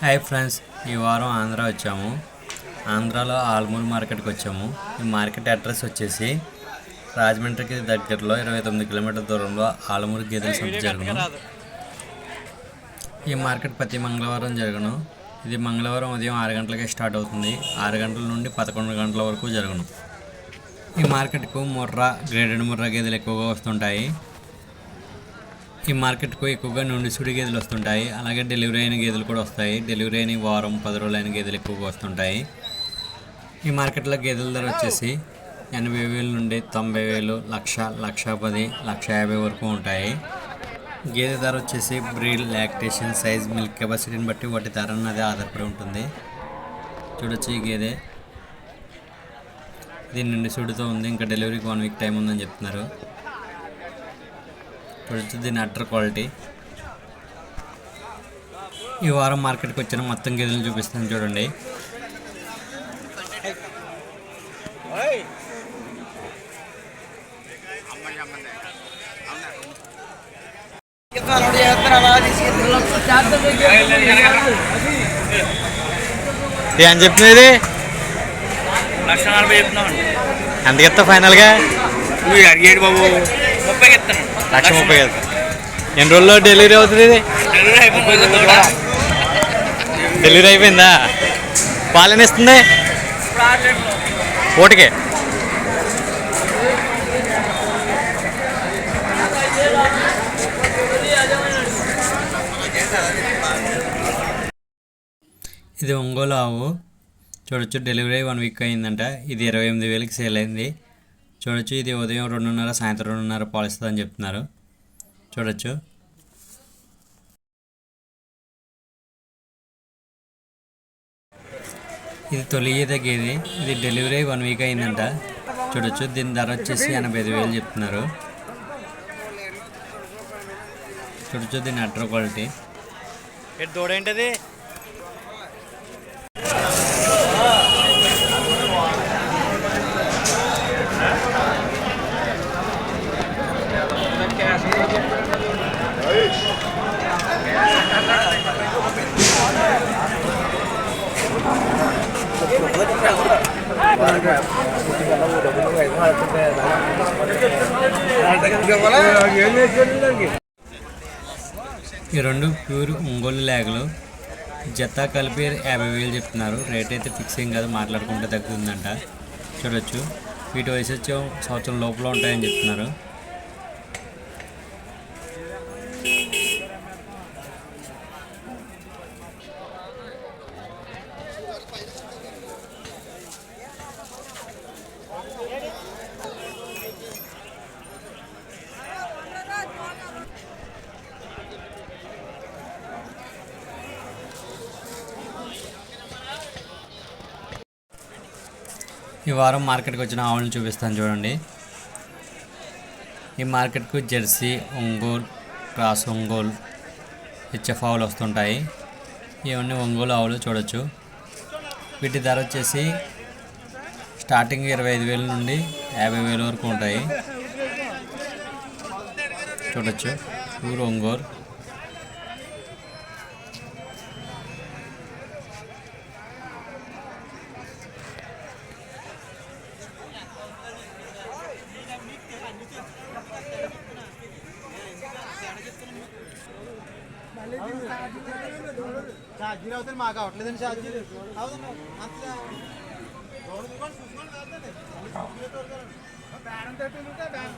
Hi friends ఈ వారం ఆంధ్ర వచ్చాము. ఆంధ్రాలో ఆల్మూర్ మార్కెట్కి వచ్చాము. ఈ మార్కెట్ అడ్రస్ వచ్చేసి రాజమండ్రికి దగ్గరలో ఇరవై తొమ్మిది కిలోమీటర్ల దూరంలో ఆలమూరు గేదెల సంత జరుగును. ఈ మార్కెట్ ప్రతి మంగళవారం జరుగును. ఇది మంగళవారం ఉదయం ఆరు గంటలకే స్టార్ట్ అవుతుంది. ఆరు గంటల నుండి పదకొండు గంటల వరకు జరుగును. ఈ మార్కెట్కు ముర్రా గ్రేడెడ్ ముర్రా గేదెలు ఎక్కువగా వస్తుంటాయి. ఈ మార్కెట్కు ఎక్కువగా నుండి సుడి గేదెలు వస్తుంటాయి. అలాగే డెలివరీ అయిన గేదెలు కూడా వస్తాయి. డెలివరీ అయిన వారం పది రోజులు అయిన గేదెలు ఎక్కువగా వస్తుంటాయి. ఈ మార్కెట్లో గేదెల ధర వచ్చేసి ఎనభై వేల నుండి తొంభై వేలు లక్ష లక్ష పది లక్ష యాభై వరకు ఉంటాయి. గేదె ధర వచ్చేసి బ్రీడ్ లాక్టేషన్ సైజ్ మిల్క్ కెపాసిటీని బట్టి వాటి ధర అన్నది ఆధారపడి ఉంటుంది. చూడొచ్చు ఈ గేదె. ఇది నుండి సుడితో ఉంది. ఇంకా డెలివరీకి వన్ వీక్ టైం ఉందని చెప్తున్నారు. చూడొచ్చు దీని క్వాలిటీ. ఈ వారం మార్కెట్కి వచ్చిన మొత్తం గేదెలను చూపిస్తాను చూడండి. అని చెప్తున్నది లక్ష నలభై చెప్తున్నాను ఎంత చెప్తా ఫైనల్గా నువ్వు అడిగేడు బాబు. ముప్పై చెప్తాను లక్ష ముప్పై కదా ఎన్ని రోజుల్లో డెలివరీ అవుతుంది ఇది? డెలివరీ అయిపోయింది తోట. డెలివరీ అయిపోయిందా? పాలన ఇస్తుంది ఓటికే ఇది ఒంగోలు ఆవు. చూడొచ్చు డెలివరీ వన్ వీక్ అయిందంట. ఇది ఇరవై ఎనిమిది వేలకి సేల్ అయింది. చూడొచ్చు. ఇది ఉదయం రెండున్నర సాయంత్రం రెండున్నర పాలిస్తుందని చెప్తున్నారు. చూడొచ్చు. ఇది తొలి ఈత గేది. ఇది డెలివరీ వన్ వీక్ అయిందంట. చూడొచ్చు. దీని ధర వచ్చేసి ఎనభై ఐదు వేలు చెప్తున్నారు. చూడొచ్చు దీని అట్ర క్వాలిటీ. దూడేంటది? ఈ రెండు ప్యూర్ ఒంగోలు లేగలు. జత కలిపి యాభై వేలు చెప్తున్నారు. రేట్ అయితే ఫిక్స్ ఏం కాదు మాట్లాడుకుంటే తగ్గుతుందంట. చూడొచ్చు. వీటి వయసు వచ్చే సంవత్సరం లోపల ఉంటాయని చెప్తున్నారు. ఈ వారం మార్కెట్కి వచ్చిన ఆవులను చూపిస్తాను చూడండి. ఈ మార్కెట్కు Jersey Ongole cross Ongole HF ఆవులు వస్తుంటాయి. ఇవన్నీ ఒంగోలు ఆవులు చూడొచ్చు. వీటి ధర వచ్చేసి స్టార్టింగ్ ఇరవై ఐదు వేల నుండి యాభై వేల వరకు ఉంటాయి. చూడొచ్చు. ఊరు ఒంగోలు. ఛార్జీ అవుతుంది మాకు అవట్లేదండి ఛార్జీ అవుతుంది అంతే బ్యాన్